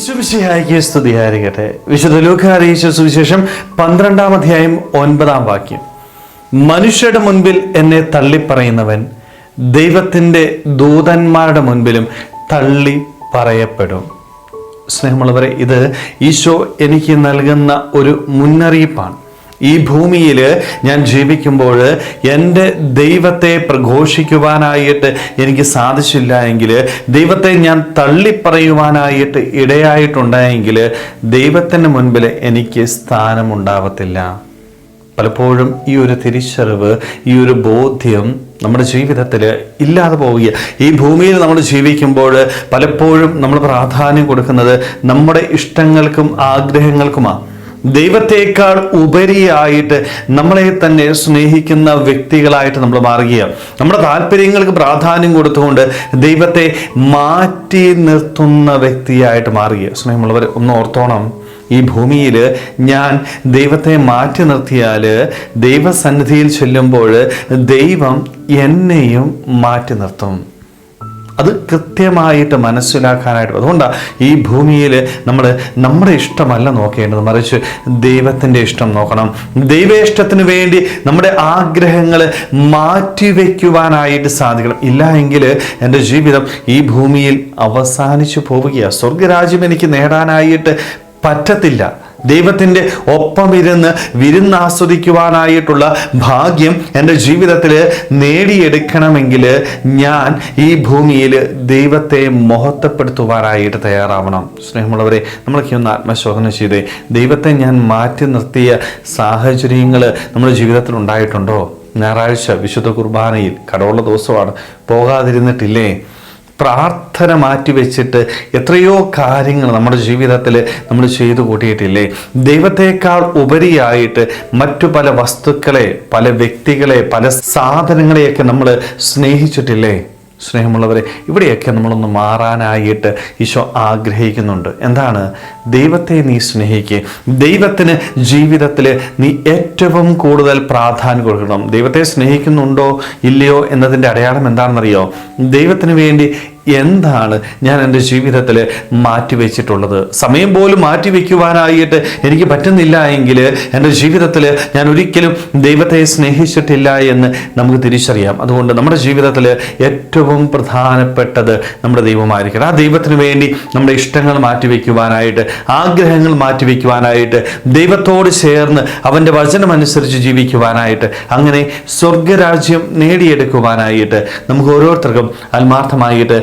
ഈശ്വമിശിഹായിക്ക് സ്തുതിയായിരിക്കട്ടെ വിശുദ്ധ ലൂഖാരീശ സുവിശേഷം പന്ത്രണ്ടാം അധ്യായം ഒൻപതാം വാക്യം. മനുഷ്യരുടെ മുൻപിൽ എന്നെ തള്ളിപ്പറയുന്നവൻ ദൈവത്തിന്റെ ദൂതന്മാരുടെ മുൻപിലും തള്ളി പറയപ്പെടും. സ്നേഹമുള്ളവരെ ഇത് ഈശോ എനിക്ക് നൽകുന്ന ഒരു മുന്നറിയിപ്പാണ്. ഈ ഭൂമിയിൽ ഞാൻ ജീവിക്കുമ്പോൾ എന്റെ ദൈവത്തെ പ്രഘോഷിക്കുവാനായിട്ട് എനിക്ക് സാധിച്ചില്ല എങ്കിൽ ദൈവത്തെ ഞാൻ തള്ളിപ്പറയുവാനായിട്ട് ഇടയായിട്ടുണ്ടായെങ്കിൽ ദൈവത്തിന് മുൻപിൽ എനിക്ക് സ്ഥാനമുണ്ടാവത്തില്ല. പലപ്പോഴും ഈ ഒരു തിരിച്ചറിവ് ഈ ഒരു ബോധ്യം നമ്മുടെ ജീവിതത്തിൽ ഇല്ലാതെ പോവുക ഈ ഭൂമിയിൽ നമ്മൾ ജീവിക്കുമ്പോൾ പലപ്പോഴും നമ്മൾ പ്രാധാന്യം കൊടുക്കുന്നത് നമ്മുടെ ഇഷ്ടങ്ങൾക്കും ആഗ്രഹങ്ങൾക്കുമാണ്. ദൈവത്തേക്കാൾ ഉപരിയായിട്ട് നമ്മളെ തന്നെ സ്നേഹിക്കുന്ന വ്യക്തികളായിട്ട് നമ്മൾ മാറുകയാണ്. നമ്മുടെ താല്പര്യങ്ങൾക്ക് പ്രാധാന്യം കൊടുത്തുകൊണ്ട് ദൈവത്തെ മാറ്റി നിർത്തുന്ന വ്യക്തിയായിട്ട് മാറുക സ്നേഹമുള്ളവർ ഒന്ന് ഓർത്തോണം. ഈ ഭൂമിയിൽ ഞാൻ ദൈവത്തെ മാറ്റി നിർത്തിയാൽ ദൈവസന്നിധിയിൽ ചെല്ലുമ്പോൾ ദൈവം എന്നെയും മാറ്റി നിർത്തും. അത് കൃത്യമായിട്ട് മനസ്സിലാക്കാനായിട്ട് അതുകൊണ്ടാണ് ഈ ഭൂമിയിൽ നമ്മൾ നമ്മുടെ ഇഷ്ടമല്ല നോക്കേണ്ടത്. മറിച്ച് ദൈവത്തിന്റെ ഇഷ്ടം നോക്കണം. ദൈവ ഇഷ്ടത്തിന് വേണ്ടി നമ്മുടെ ആഗ്രഹങ്ങൾ മാറ്റിവെക്കുവാനായിട്ട് സാധിക്കണം. ഇല്ല എങ്കിൽ എന്റെ ജീവിതം ഈ ഭൂമിയിൽ അവസാനിച്ചു പോവുകയാണ് സ്വർഗരാജ്യം എനിക്ക് നേടാനായിട്ട് പറ്റത്തില്ല. ദൈവത്തിന്റെ ഒപ്പം ഇരുന്ന് വിരുന്നാസ്വദിക്കുവാനായിട്ടുള്ള ഭാഗ്യം എന്റെ ജീവിതത്തിൽ നേടിയെടുക്കണമെങ്കിൽ ഞാൻ ഈ ഭൂമിയിൽ ദൈവത്തെ മഹത്വപ്പെടുത്തുവാനായിട്ട് തയ്യാറാവണം. സ്നേഹമുള്ളവരെ നമ്മളൊക്കെ ഒന്ന് ആത്മശോധന ചെയ്തേ ദൈവത്തെ ഞാൻ മാറ്റി നിർത്തിയ സാഹചര്യങ്ങൾ നമ്മുടെ ജീവിതത്തിൽ ഉണ്ടായിട്ടുണ്ടോ? ഞായറാഴ്ച വിശുദ്ധ കുർബാനയിൽ കടവുള്ള ദിവസമാണ്. പോകാതിരുന്നിട്ടില്ലേ? പ്രാർത്ഥന മാറ്റിവെച്ചിട്ട് എത്രയോ കാര്യങ്ങൾ നമ്മുടെ ജീവിതത്തിൽ നമ്മൾ ചെയ്തു കൂട്ടിയിട്ടില്ലേ? ദൈവത്തെക്കാൾ ഉപരിയായിട്ട് മറ്റു പല വസ്തുക്കളെ പല വ്യക്തികളെ പല സാധനങ്ങളെയൊക്കെ നമ്മൾ സ്നേഹിച്ചിട്ടില്ലേ? സ്നേഹമുള്ളവരെ ഇവിടെയൊക്കെ നമ്മളൊന്ന് മാറാനായിട്ട് ഈശോ ആഗ്രഹിക്കുന്നുണ്ട്. എന്താണ്? ദൈവത്തെ നീ സ്നേഹിക്കുക ദൈവത്തിന് ജീവിതത്തിൽ നീ ഏറ്റവും കൂടുതൽ പ്രാധാന്യം കൊടുക്കണം. ദൈവത്തെ സ്നേഹിക്കുന്നുണ്ടോ ഇല്ലയോ എന്നതിന്റെ അടയാളം എന്താണെന്നറിയോ? ദൈവത്തിന് വേണ്ടി എന്താണ് ഞാൻ എന്റെ ജീവിതത്തിൽ മാറ്റിവെച്ചിട്ടുള്ളത്? സമയം പോലും മാറ്റിവെക്കുവാനായിട്ട് എനിക്ക് പറ്റുന്നില്ല എങ്കിൽ എന്റെ ജീവിതത്തിൽ ഞാൻ ഒരിക്കലും ദൈവത്തെ സ്നേഹിച്ചിട്ടില്ല എന്ന് നമുക്ക് തിരിച്ചറിയാം. അതുകൊണ്ട് നമ്മുടെ ജീവിതത്തിൽ ഏറ്റവും പ്രധാനപ്പെട്ടത് നമ്മുടെ ദൈവമായിരിക്കണം. ആ ദൈവത്തിന് വേണ്ടി നമ്മുടെ ഇഷ്ടങ്ങൾ മാറ്റിവെക്കുവാനായിട്ട് ആഗ്രഹങ്ങൾ മാറ്റിവെക്കുവാനായിട്ട് ദൈവത്തോട് ചേർന്ന് അവന്റെ വചനമനുസരിച്ച് ജീവിക്കുവാനായിട്ട് അങ്ങനെ സ്വർഗരാജ്യം നേടിയെടുക്കുവാനായിട്ട് നമുക്ക് ഓരോരുത്തർക്കും ആത്മാർത്ഥമായിട്ട്